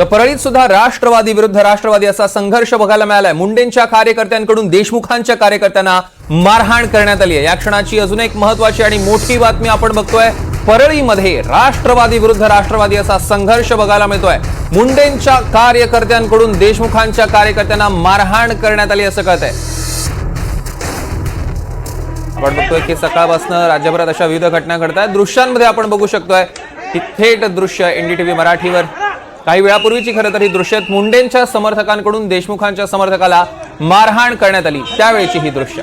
तर परळीत सुद्धा राष्ट्रवादी विरुद्ध राष्ट्रवादी असा संघर्ष बघायला मिळालाय. मुंडेंच्या कार्यकर्त्यांकडून देशमुखांच्या कार्यकर्त्यांना मारहाण करण्यात आली आहे. या क्षणाची अजून एक महत्वाची आणि मोठी बातमी आपण बघतोय. परळीमध्ये राष्ट्रवादी विरुद्ध राष्ट्रवादी असा संघर्ष बघायला मिळतोय. मुंडेंच्या कार्यकर्त्यांकडून देशमुखांच्या कार्यकर्त्यांना मारहाण करण्यात आली असं कळत आहे आपण बघतोय की सकाळपासून राज्यभरात अशा विविध घटना घडत आहेत दृश्यांमध्ये आपण बघू शकतोय की थेट दृश्य एनडीटीव्ही मराठीवर. काही वेळापूर्वीची खरं तर ही दृश्य मुंडेंच्या समर्थकांकडून देशमुखांच्या समर्थकाला मारहाण करण्यात आली. त्यावेळेची ही दृश्य.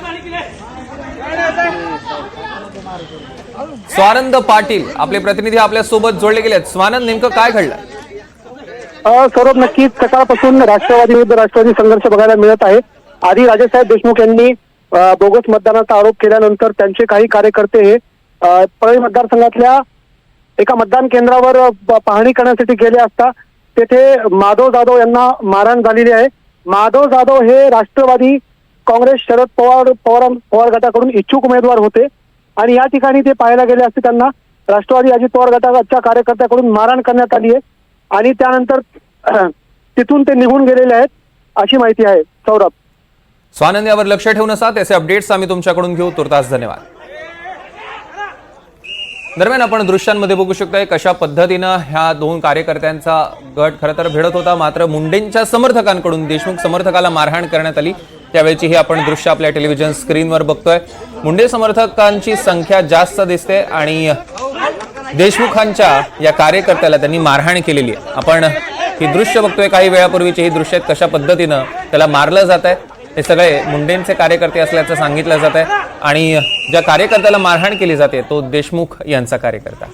स्वानंद पाटील आपले प्रतिनिधी आपल्यासोबत जोडले गेले स्वानंद नेमकं काय घडलं? सौरभ नक्कीच सकाळपासून राष्ट्रवादी विरुद्ध राष्ट्रवादी संघर्ष बघायला मिळत आहे. आधी राजेसाहेब देशमुख यांनी बोगस मतदानाचा आरोप केल्यानंतर त्यांचे काही कार्यकर्ते हे परळी मतदारसंघातल्या एका मतदान केंद्रावर पाहणी करण्यासाठी गेले असता तेथे माधव जाधव यांना मारहाण झालेली आहे. माधव जाधव हे राष्ट्रवादी काँग्रेस शरद पवार पवार पवार गटाकडून इच्छुक उमेदवार होते. आणि या ठिकाणी ते पाहायला गेले असते त्यांना राष्ट्रवादी अजित पवार गटाच्या कार्यकर्त्याकडून मारहाण करण्यात आली आहे. आणि त्यानंतर तिथून ते निघून गेलेले आहेत अशी माहिती आहे. सौरभ. स्वानंद यावर लक्ष ठेवून असा त्याचे अपडेट्स आम्ही तुमच्याकडून घेऊ. तुर्तास धन्यवाद. दरम्यान आपण दृश्यांमध्ये बघू शकतोय कशा पद्धतीनं ह्या दोन कार्यकर्त्यांचा गट खरं तर भिडत होता. मात्र मुंडेंच्या समर्थकांकडून देशमुख समर्थकाला मारहाण करण्यात आली. त्यावेळची ही आपण दृश्य आपल्या टेलिव्हिजन स्क्रीनवर बघतोय. मुंडे समर्थकांची संख्या जास्त दिसते आणि देशमुखांच्या या कार्यकर्त्याला त्यांनी मारहाण केलेली आहे. आपण ही दृश्य बघतोय. काही वेळापूर्वीची ही दृश्य आहेत. कशा पद्धतीनं त्याला मारलं जात आहे हे सगळे मुंडेंचे कार्यकर्ते असल्याचं सांगितलं जात आहे आणि ज्या कार्यकर्त्याला मारहाण केली जाते तो देशमुख यांचा कार्यकर्ता.